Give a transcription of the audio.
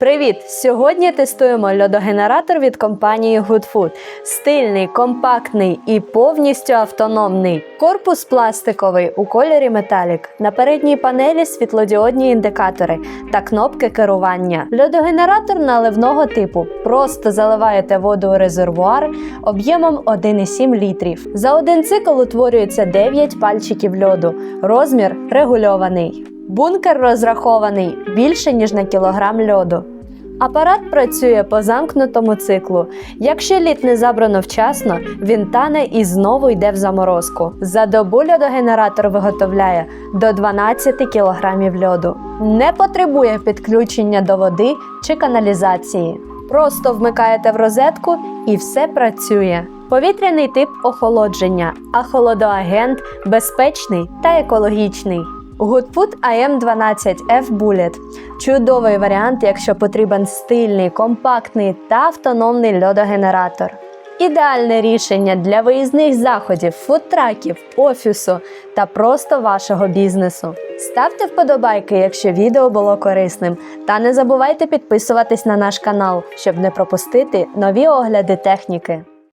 Привіт! Сьогодні тестуємо льодогенератор від компанії GoodFood. Стильний, компактний і повністю автономний. Корпус пластиковий у кольорі металік. На передній панелі світлодіодні індикатори та кнопки керування. Льодогенератор наливного типу. Просто заливаєте воду у резервуар об'ємом 1,7 літрів. За один цикл утворюється 9 пальчиків льоду. Розмір регульований. Бункер розрахований більше ніж на кілограм льоду. Апарат працює по замкнутому циклу. Якщо лід не забрано вчасно, він тане і знову йде в заморозку. За добу льодогенератор виготовляє до 12 кг льоду. Не потребує підключення до води чи каналізації. Просто вмикаєте в розетку і все працює. Повітряний тип охолодження, а холодоагент безпечний та екологічний. Goodfood AM12F Bullet чудовий варіант, якщо потрібен стильний, компактний та автономний льодогенератор. Ідеальне рішення для виїзних заходів, фудтраків, офісу та просто вашого бізнесу. Ставте вподобайки, якщо відео було корисним, та не забувайте підписуватись на наш канал, щоб не пропустити нові огляди техніки.